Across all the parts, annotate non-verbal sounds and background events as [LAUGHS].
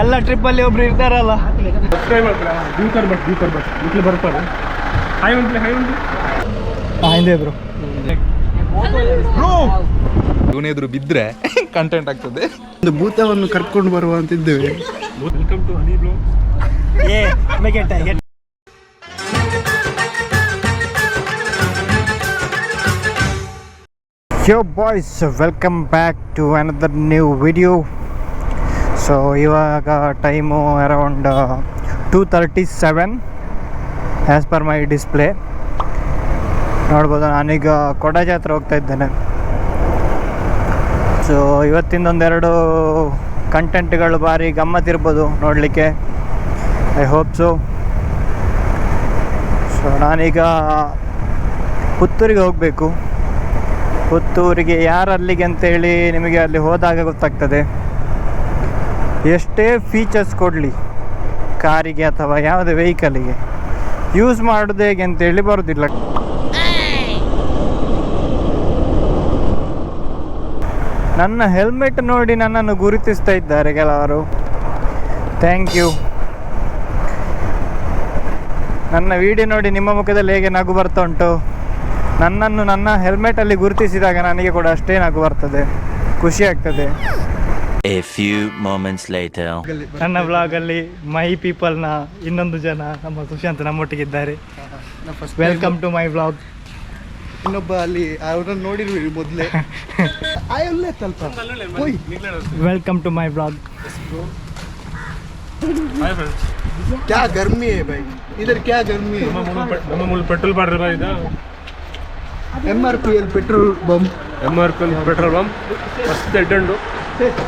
ಎಲ್ಲ ಟ್ರಿಪ್ಪಲ್ಲಿ ಒಬ್ರು ಇರ್ತಾರಲ್ಲ. ಹಿಂದೆ ಬ್ರೋ ಇವನ ಎದುರು ಬಿದ್ದರೆ ಕಂಟೆಂಟ್ ಆಗ್ತದೆ. ಒಂದು ಭೂತವನ್ನು ಕರ್ಕೊಂಡು ಬರುವ ಅಂತಿದ್ದೇವೆ. ವೆಲ್ಕಮ್ ಟು ಹನಿ ಬ್ಲೋ ಏ ಮೇಕೆಟ್ yo boys welcome back to another new video so ಇವಾಗ time around two thirty seven as per my display ನೋಡ್ಬೋದು, ನಾನೀಗ ಕೊಡ ಜಾತ್ರೆ ಹೋಗ್ತಾ ಇದ್ದೇನೆ. ಸೊ ಇವತ್ತಿಂದೊಂದೆರಡು ಕಂಟೆಂಟ್ಗಳು ಭಾರಿ ಗಮ್ಮತ್ತಿರ್ಬೋದು ನೋಡಲಿಕ್ಕೆ. ಐ ಹೋಪ್ ಸೊ ಸೊ ನಾನೀಗ ಪುತ್ತೂರಿಗೆ ಹೋಗಬೇಕು. ಪುತ್ತೂರಿಗೆ ಯಾರು ಅಲ್ಲಿಗೆ ಅಂತೇಳಿ ನಿಮಗೆ ಅಲ್ಲಿ ಹೋದಾಗ ಗೊತ್ತಾಗ್ತದೆ. ಎಷ್ಟೇ ಫೀಚರ್ಸ್ ಕೊಡಲಿ, ಕಾರಿಗೆ ಅಥವಾ ಯಾವುದೇ ವೆಹಿಕಲಿಗೆ ಯೂಸ್ ಮಾಡೋದು ಹೇಗೆ ಅಂತೇಳಿ ಬರೋದಿಲ್ಲ. ನನ್ನ ಹೆಲ್ಮೆಟ್ ನೋಡಿ ನನ್ನನ್ನು ಗುರುತಿಸ್ತಾ ಇದ್ದಾರೆ ಕೆಲವರು. ಥ್ಯಾಂಕ್ ಯು ನನ್ನ ವಿಡಿಯೋ ನೋಡಿ ನಿಮ್ಮ ಮುಖದಲ್ಲಿ ಹೇಗೆ ನಗು ಬರ್ತಾ ಉಂಟು? ನನ್ನನ್ನು ನನ್ನ ಹೆಲ್ಮೆಟಲ್ಲಿ ಗುರುತಿಸಿದಾಗ ನನಗೆ ಕೂಡ ಅಷ್ಟೇ ನಗು ಬರ್ತದೆ. ಖುಷಿ ಆಗ್ತದೆ. A few moments later. ನನ್ನ ಬ್ಲಾಗಲ್ಲಿ ಮೈ ಪೀಪಲ್ನ ಇನ್ನೊಂದು ಜನ ನಮ್ಮ ಸುಶಾಂತ್ ನಮ್ಮೊಟ್ಟಿಗಿದ್ದಾರೆ ವೆಲ್ಕಮ್ ಟು ಮೈ ಬ್ಲಾಗ್ ಇನ್ನೊಬ್ಬ ಅಲ್ಲಿ ಅವ್ರನ್ನ ನೋಡಿರ್ವಿ ಮೊದಲೇ [LAUGHS] ಅಲ್ಲೇ ಸ್ವಲ್ಪ ಹೋಯ್ welcome to my blog hi friends क्या गर्मी है भाई इधर क्या गर्मी है ನಮ್ಮ ಮುಳ್ಳು ಪೆಟ್- ನಮ್ಮ ಮುಳ್ಳು ಪೆಟ್ರೋಲ್ ಬಾಡ್ರ ಇದು M R P L petrol बम M R P petrol pump ಮಸ್ತ್ ಎಡ್ಡುಂಡು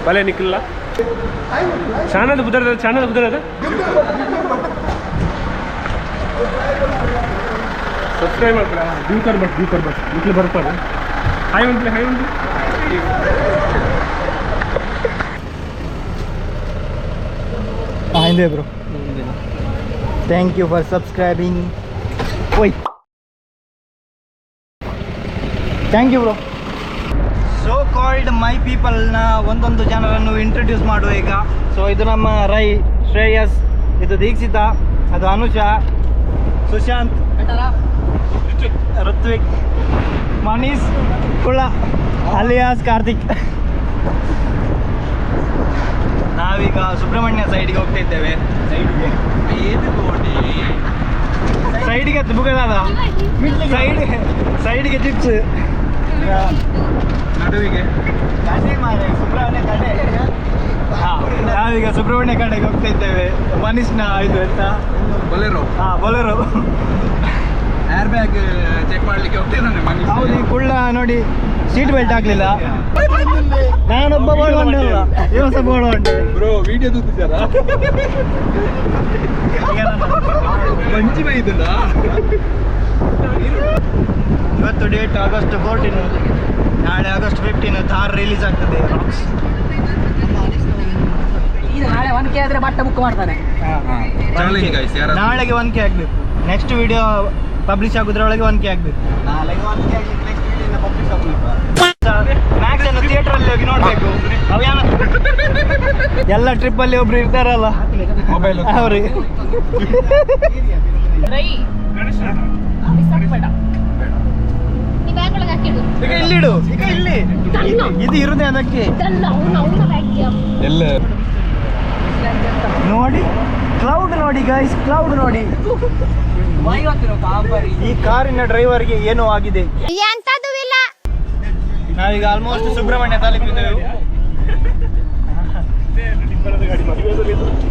ಬಲೆ ನಿಕ್ಕಿಲ್ಲ ಚಾನಲ್ ಬುದ್ಧರದ ಚಾನಲ್ ಬುದ್ಧರದ ಸಬ್ಸ್ಕ್ರೈಬ್ ಮಾಡ್ತಾರೆ ಡ್ಯೂ ಬಸ್ ಡ್ಯೂ ಕರ್ಬಟ್ ಇಟ್ಲಿ ಬರ್ತಾರೆ ಹಾಯ್ ಉಂಟ್ಲಿ ಹಾಯ್ ಉಂಟ್ಲಿ ಹಿಂದೆ bro thank you for subscribing ಓಯ್. Thank you bro so called my ಪೀಪಲ್ನ ಒಂದೊಂದು ಜನರನ್ನು ಇಂಟ್ರೊಡ್ಯೂಸ್ ಮಾಡುವ ಈಗ. ಸೊ ಇದು ನಮ್ಮ ರೈ ಶ್ರೇಯಸ್ ಇದು ದೀಕ್ಷಿತ ಅದು ಅನುಷಾ ಸುಶಾಂತ್ ಋತ್ವಿಕ್ ಮನೀಶ್ ಕುಳ್ಳ ಅಲಿಯಾಸ್ ಕಾರ್ತಿಕ್. ನಾವೀಗ ಸುಬ್ರಹ್ಮಣ್ಯ ಸೈಡ್ಗೆ ಹೋಗ್ತಾ ಇದ್ದೇವೆ. ಸೈಡ್ಗೆ? ಬುಗದಾದ ಸೈಡ್ ಸೈಡ್ಗೆ ಚಿಪ್ಸ್. ನಡುವಿಗೆ. ನಾವೀಗ ಸುಬ್ರಹ್ಮಣ್ಯ ಕಡೆಗೆ ಹೋಗ್ತಾ ಇದ್ದೇವೆ. ಮನೀಶ್ನ ಇದು ಎಂತ? ಬೊಲೆರೋ. ಹಾ ಬೊಲೆರೋ. ಏರ್ ಬ್ಯಾಗ್ ಚೆಕ್ ಮಾಡ್ಲಿಕ್ಕೆ ಹೋಗ್ತೇನೆ ಮನೆ ಹೌದು ಈ ಕುಳ್ಳ ನೋಡಿ ಸೀಟ್ ಬೆಲ್ಟ್ ಆಗ್ಲಿಲ್ಲ. ನಾನೊಬ್ಬ ಬೋಳ್ಕೊಂಡೆ ಅಲ್ಲ ಇವಸ ಬೋಳ್ಕೊಂಡೆ ಬ್ರೋ ವಿಡಿಯೋ ತೂತಿದ್ದಾರ? ಮಂಚಿ ಬೈದಲ್ಲ ಇವತ್ತು ಡೇಟ್ ಆಗಸ್ಟ್ ಫೋರ್ಟೀನ್ ನಾಳೆ ಆಗಸ್ಟ್ ಫಿಫ್ಟೀನ್ ಥಾರ್ ರಿಲೀಸ್ ಆಗ್ತದೆ. ರಾಕ್ಸ್ ನಾಳೆ ಒನ್ ಕೆ ಆದ್ರೆ ಬಟ್ಟೆ ಬುಕ್ ಮಾಡ್ತಾನೆ. ಚಾಲೆಂಜ್ ಗೈಸ್ ನಾಳೆಗೆ ಒನ್ ಕೆ ಆಗಬೇಕು. ನೆಕ್ಸ್ಟ್ ವಿಡಿಯೋ ಪಬ್ಲಿಷ್ ಆಗೋದ್ರೊಳಗೆ ಒನ್ ಕೆ ಆಗಬೇಕು. ಮ್ಯಾಕ್ಸ್ ಅನ್ನು ಥಿಯೇಟರ್ ಅಲ್ಲಿ ಹೋಗಿ ನೋಡ್ಬೇಕು. ಅವ್ಯಾನ? ಎಲ್ಲ ಟ್ರಿಪ್ ಅಲ್ಲಿ ಒಬ್ರು ಇರ್ತಾರಲ್ಲ. ಮೊಬೈಲ್ ಅವ್ರಿಗೆ ರೈ ಬಿಸಾಕ್ಬೇಡ ನೀ ಬ್ಯಾಗ್ ಒಳಗೆ ಹಾಕಿಡು ಈಗ ಇಲ್ಲಿಡು ಈಗ ಇಲ್ಲಿ ಇದು- ಇರುದೆ ಅದಕ್ಕೆ? ಎಲ್ಲ? ನೋಡಿ ಕ್ಲೌಡ್ ನೋಡಿ ಗೈಸ್ ಕ್ಲೌಡ್ ನೋಡಿ. ಈ ಕಾರಿನ ಡ್ರೈವರ್ಗೆ ಏನೋ ಆಗಿದೆ. ನಾವೀಗ ಆಲ್ಮೋಸ್ಟ್ ಸುಬ್ರಹ್ಮಣ್ಯ ತಾಲೂಕಿದ್ದೇವೆ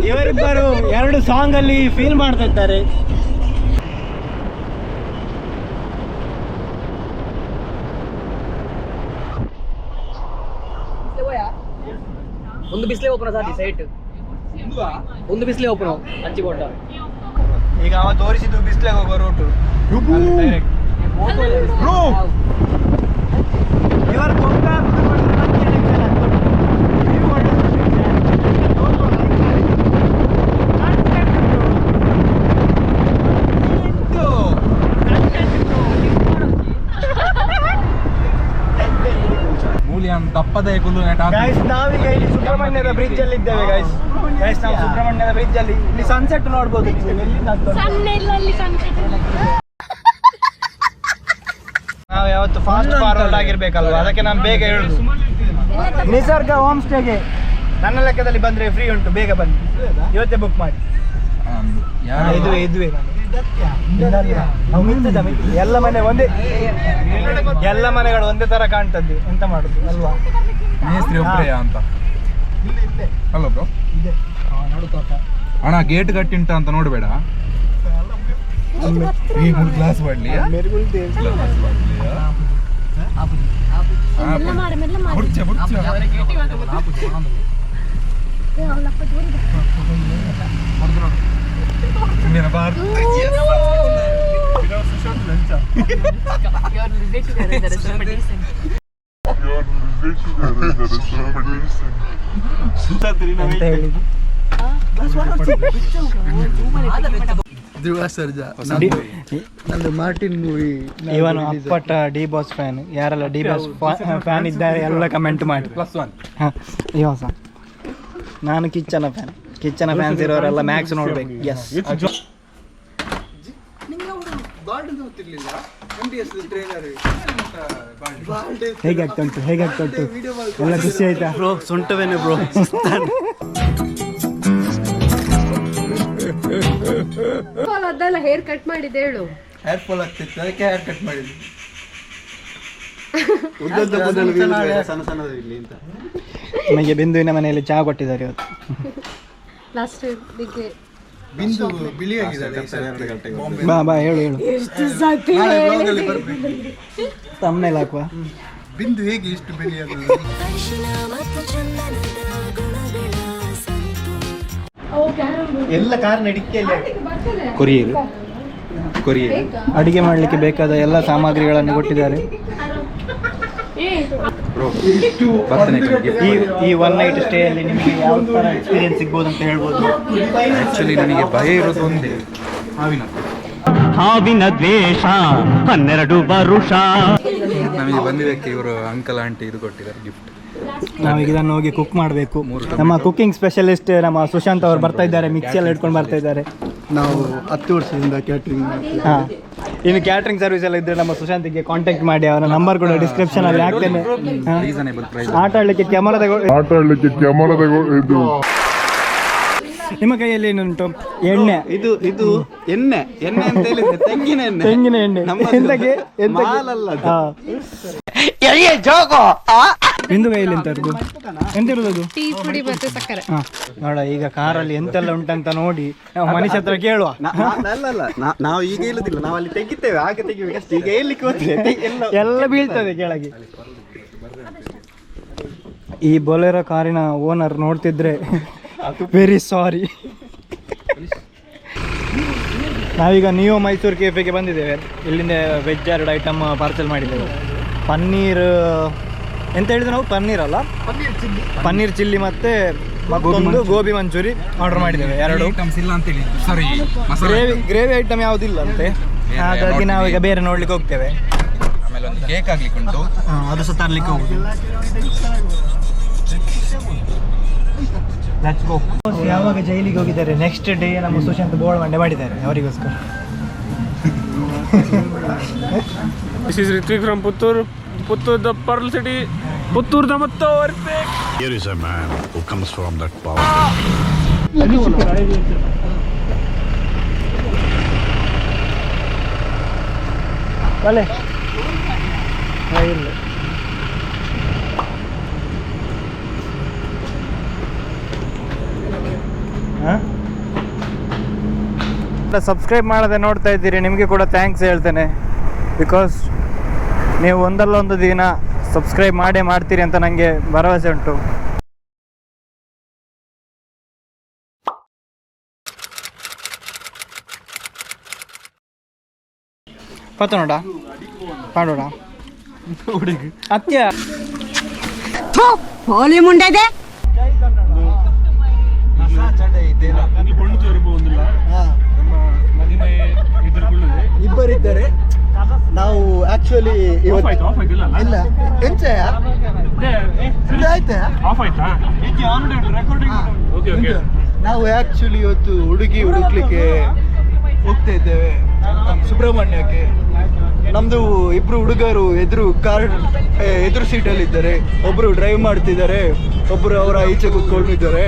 ಇವರಿಬ್ಬರು ಎರಡು ಸಾಂಗ್ ಅಲ್ಲಿ ಫೀಲ್ ಮಾಡ್ತಾ ಇದ್ದಾರೆ. ಒಂದು ಬಿಸಿಲೇ ಓಪನ್ ಸಾಧ್ಯ ಸೈಟ್ ಒಂದು ಬಿಸಿಲೇ ಓಪನ್ ಹಂಚಿಕೊಟ್ಟ ಈಗ ಅವ ತೋರಿಸಿದ್ದು ಬಿಸಿಲೇ ಹೋಗೋ ರೂಟು ಇವರು ಕುಲ್ಲು ನೆಟ್ ಗೈಸ್ ನಾವೀಗ ಇಲ್ಲಿ ಸುಬ್ರಹ್ಮಣ್ಯದ ಬ್ರಿಡ್ಜ್ ಅಲ್ಲಿ ಇದ್ದೇವೆ ಗೈಸ್ ಗೈಸ್ ನಾವು ಸುಬ್ರಹ್ಮಣ್ಯದ ಬ್ರಿಡ್ಜ್ ಅಲ್ಲಿ. ಇಲ್ಲಿ ಸನ್ಸೆಟ್ ನೋಡ್ಬೋದು ನೀವು. ನಾವು ಯಾವತ್ತು ಫಾಸ್ಟ್ ಫಾರ್ವರ್ಡ್ ಆಗಿರ್ಬೇಕಲ್ವಾ? ಅದಕ್ಕೆ ನಾನು ಬೇಗ ಹೇಳುದು. ನಿಸರ್ಗ ಹೋಮ್ ಸ್ಟೇಗೆ ನನ್ನ ಲೆಕ್ಕದಲ್ಲಿ ಬಂದ್ರೆ ಫ್ರೀ ಉಂಟು ಬೇಗ ಬನ್ನಿ. ಇವತ್ತೇ ಬುಕ್ ಮಾಡಿ. ಇದುವೆ ಇದುವೇ ಇದುವೇ ನಾವು ಮಿಂಚಿದ ಎಲ್ಲ ಮನೆ ಒಂದೇ. ಎಲ್ಲ ಮನೆಗಳು ಒಂದೇ ತರ ಕಾಣ್ತದ್ದು. ಎಂತ ಮಾಡುದು? ಅಲ್ವಾ? ಮೇಸ್ತ್ರಿ ಒಬ್ಬರೇ ಅಂತ. ಅಲ್ಲ ಬ್ರೋ ಅಣ್ಣ ಗೇಟ್ ಗಟ್ಟಿಂಟ ಅಂತ ನೋಡಬೇಡ. ಈ ಮೂರು ಗ್ಲಾಸ್ ಮಾಡ್ಲಿ ಧ್ರುವ ಸರ್ಜಾ ನಂದು ಮಾರ್ಟಿನ್ ಮೂವಿ ಇವನು ಅಪ್ಪಟ ಡಿ ಬಾಸ್ ಫ್ಯಾನ್. ಯಾರೆಲ್ಲ ಡಿ ಬಾಸ್ ಫ್ಯಾನ್ ಇದ್ದಾರೆ ಎಲ್ಲ ಕಮೆಂಟ್ ಮಾಡಿ. ಪ್ಲಸ್ ಒನ್ ಹಾ ಇವ ನಾನು ಕಿಚ್ಚನ ಫ್ಯಾನ್. ಕಿಚ್ಚನ ಫ್ಯಾನ್ಸ್ ಇರೋರೆಲ್ಲ ಮ್ಯಾಕ್ಸ್ ನೋಡ್ಬೇಕು. ಎಸ್ ಹೇಗೆ ಆಗ್ತಾ ಉಂಟು ಹೇಗೆ ಆಗ್ತಾ ಉಂಟು ಎಲ್ಲ ಖುಷಿ ಆಯ್ತಾ? ಬ್ರೋ ಸೊಂಟವೇನೆ ಬ್ರೋ. ಅದೆಲ್ಲ ಹೇರ್ ಕಟ್ ಮಾಡಿದ್ದು ಹೇಳು. ಹೇರ್ ಫಾಲ್ ಆಗ್ತಿತ್ತು ಅದಕ್ಕೆ ಹೇರ್ ಕಟ್ ಮಾಡಿದ್ವಿ ನಮಗೆ ಬಿಂದುವಿನ ಮನೆಯಲ್ಲಿ ಚಹಾ ಕೊಟ್ಟಿದ್ದಾರೆ ಇವತ್ತು. ಲಾಸ್ಟ್ಗೆ ಬಿಂದು ಬಾ ಬಾ ಹೇಳು ಹೇಳು. ತಮ್ಮನೇಲಿ ಹಾಕುವ. ಬಿಂದು ಹೇಗೆ ಇಷ್ಟು ಎಲ್ಲ ಕಾರ್ ನಡಿಕೆಯಲ್ಲಿ ಕೊರಿಯರ್. ಕೊರಿಯರ್. ಅಡಿಗೆ ಮಾಡಲಿಕ್ಕೆ ಬೇಕಾದ ಎಲ್ಲ ಸಾಮಗ್ರಿಗಳನ್ನು ಕೊಟ್ಟಿದ್ದಾರೆ. ಈ ಈ ಒನ್ ನೈಟ್ ಸ್ಟೇ ಅಲ್ಲಿ ನಿಮಗೆ ಯಾವ ಥರ ಎಕ್ಸ್ಪೀರಿಯನ್ಸ್ ಸಿಗ್ಬೋದು ಅಂತ ಹೇಳ್ಬೋದು. ಆ್ಯಕ್ಚುಲಿ ನನಗೆ ಭಯ ಇರೋದು ಒಂದೇ ಹಾವಿನ ಹಾವಿನ ದ್ವೇಷ ಹನ್ನೆರಡು ವರುಷ. ನಮಗೆ ಬಂದಿದ್ದಕ್ಕೆ ಇವರು ಅಂಕಲ್ ಆಂಟಿ ಇದು ಕೊಟ್ಟಿದ್ದಾರೆ ಗಿಫ್ಟ್ ನಾವೀಗ ಇದನ್ನು ಹೋಗಿ ಕುಕ್ ಮಾಡಬೇಕು. ನಮ್ಮ ಕುಕ್ಕಿಂಗ್ ಸ್ಪೆಷಲಿಸ್ಟ್ ನಮ್ಮ ಸುಶಾಂತ್ ಅವರು ಬರ್ತಾ ಇದ್ದಾರೆ ಮಿಕ್ಸಿ ಎಲ್ಲ ಇಟ್ಕೊಂಡು ಬರ್ತಾ ಇದ್ದಾರೆ. ನಾವು ಹತ್ತು ವರ್ಷದಿಂದ ಕ್ಯಾಟ್ರಿಂಗ್ ಹಾಂ. ಇನ್ನು ಕ್ಯಾಟ್ರಿಂಗ್ ಸರ್ವಿಸ್ ಎಲ್ಲ ಇದ್ರೆ ನಮ್ಮ ಸುಶಾಂತಿಗೆ ಕಾಂಟ್ಯಾಕ್ಟ್ ಮಾಡಿ ಅವರ ನಂಬರ್ ಕೂಡ ಡಿಸ್ಕ್ರಿಪ್ಷನ್ ಅಲ್ಲಿ ಹಾಕ್ತೇನೆ. ಆಟ ಆಡ್ಲಿಕ್ಕೆ ಕ್ಯಾಮರಾ ಆಟ ಆಡ್ಲಿಕ್ಕೆ ಕ್ಯಾಮರಾ ಇದು ನಿಮ್ಮ ಕೈಯಲ್ಲಿ ಏನುಂಟು? ಎಣ್ಣೆ. ಇದು ಇದು ಎಣ್ಣೆ. ಎಣ್ಣೆ ಅಂತ ಹೇಳಿದ್ರೆ ತೆಂಗಿನ ಎಣ್ಣೆ. ತೆಂಗಿನ ಎಣ್ಣೆ. ಎಂತಕ್ಕೆ? ಎಂತಕ್ಕೆ? ಮಾಲಲ್ಲ ಬಿಂದು ಕೈಯಲ್ಲಿ ಎಂತ ಇರೋದು ಎಂತ ಇರೋದು ಟೀ ಪುಡಿ ಮತ್ತೆ ಸಕ್ಕರೆ. ಹಾ. ನೋಡ ಈಗ ಕಾರಲ್ಲಿ ಎಂತೆಲ್ಲ ಉಂಟಂತ ನೋಡಿ ನಾವು ಮನುಷ್ಯ ಹತ್ರ ಕೇಳುವ. ಅಲ್ಲ ಅಲ್ಲ. ನಾವು ಈಗ ಇಲ್ಲದಿಲ್ಲ ನಾವು ಅಲ್ಲಿ ತೆಗಿತೇವೆ ಹಾಗೆ ತೆಗಿಬೇಕು. ಈಗ ಹೇಳಲಿಕ್ಕೆ ಹೋದ್ರೆ? ಎಲ್ಲ ಎಲ್ಲ ಬೀಳ್ತದೆ ಕೆಳಗೆ. ಈ ಬೊಲೆರೋ ಕಾರಿನ ಓನರ್ ನೋಡ್ತಿದ್ರೆ ವೆರಿ ಸಾರಿ ನಾವೀಗ ನಿಯೋ ಮೈಸೂರು ಕೆಫೆಗೆ ಬಂದಿದ್ದೇವೆ. ಇಲ್ಲಿಂದ ವೆಜ್ ಎರಡು ಐಟಮ್ ಪಾರ್ಸೆಲ್ ಮಾಡಿದ್ದೇವೆ. ಪನ್ನೀರ್ ಎಂತ ಹೇಳಿದ್ರೆ ನಾವು? ಪನ್ನೀರ್ ಅಲ್ಲ? ಪನ್ನೀರ್ ಚಿಲ್ಲಿ. ಮತ್ತೆ ಮತ್ತೊಂದು ಗೋಬಿ ಮಂಚೂರಿ ಆರ್ಡರ್ ಮಾಡಿದ್ದೇವೆ ಎರಡು. ಐಟಮ್ಸ್ ಇಲ್ಲ ಸಾರಿ ಗ್ರೇವಿ ಗ್ರೇವಿ ಐಟಮ್ ಯಾವುದಿಲ್ಲ ಅಂತೆ? ಹಾಗಾಗಿ ನಾವೀಗ ಬೇರೆ ನೋಡ್ಲಿಕ್ಕೆ ಹೋಗ್ತೇವೆ. ಆಮೇಲೆ ಒಂದು ಕೇಕ್ ಆಗ್ಲಿಕ್ಕೆ ಉಂಟು. ಅದು ಸಹ ತರ್ಲಿಕ್ಕೆ ಹೋಗುದು. ಯಾವಾಗ ಜೈಲಿಗೆ ಹೋಗಿದ್ದಾರೆ? ನೆಕ್ಸ್ಟ್ ಡೇ ನಮ್ಮ ಸುಶಾಂತ್ ಬೋಳ್ ಮಂಡೆ ಮಾಡಿದ್ದಾರೆ ಅವರಿಗೋಸ್ಕರ. This is Rithvik from Puttur Puttur the pearl city Puttur ಮತ್ತು Here is a man who comes from that power. ಇಲ್ಲ ಸಬ್ಸ್ಕ್ರೈಬ್ ಮಾಡದೆ ನೋಡ್ತಾ ಇದ್ದೀರಿ ನಿಮಗೆ ಕೂಡ ಥ್ಯಾಂಕ್ಸ್ ಹೇಳ್ತೇನೆ. ಬಿಕಾಸ್ ನೀವು ಒಂದಲ್ಲ ಒಂದು ದಿನ ಸಬ್ಸ್ಕ್ರೈಬ್ ಮಾಡೇ ಮಾಡ್ತೀರಿ ಅಂತ ನನಗೆ ಭರವಸೆ ಉಂಟು. ಪತ್ತನೋಡ ಪಾಡೋಡ ಅತ್ಯ. ವಾಲ್ಯೂಮ್ ಉಂಟದೆ ಇಬ್ಬರಿದ್ದಾರೆ. ನಾವು ಆಕ್ಚುಲಿ ಇವತ್ತು ಇಲ್ಲ ಎಂತ? ಆಯ್ತಾ? ಆಫ್ ಆಯ್ತಾ? ಓಕೆ ಓಕೆ ನಾವು ಆಕ್ಚುಲಿ ಇವತ್ತು ಹುಡುಗಿ ಹುಡುಕ್ಲಿಕ್ಕೆ ಹೋಗ್ತಾ ಇದ್ದೇವೆ. ಸುಬ್ರಹ್ಮಣ್ಯಕ್ಕೆ. ನಮ್ಮದು ಇಬ್ರು ಹುಡುಗರು ಎದುರು ಕಾರ್ ಎದುರು ಸೀಟಲ್ಲಿ ಇದ್ದಾರೆ. ಒಬ್ರು ಡ್ರೈವ್ ಮಾಡ್ತಿದ್ದಾರೆ. ಒಬ್ರು ಅವರ ಈಚೆ ಕೂತ್ಕೊಂಡಿದ್ದಾರೆ.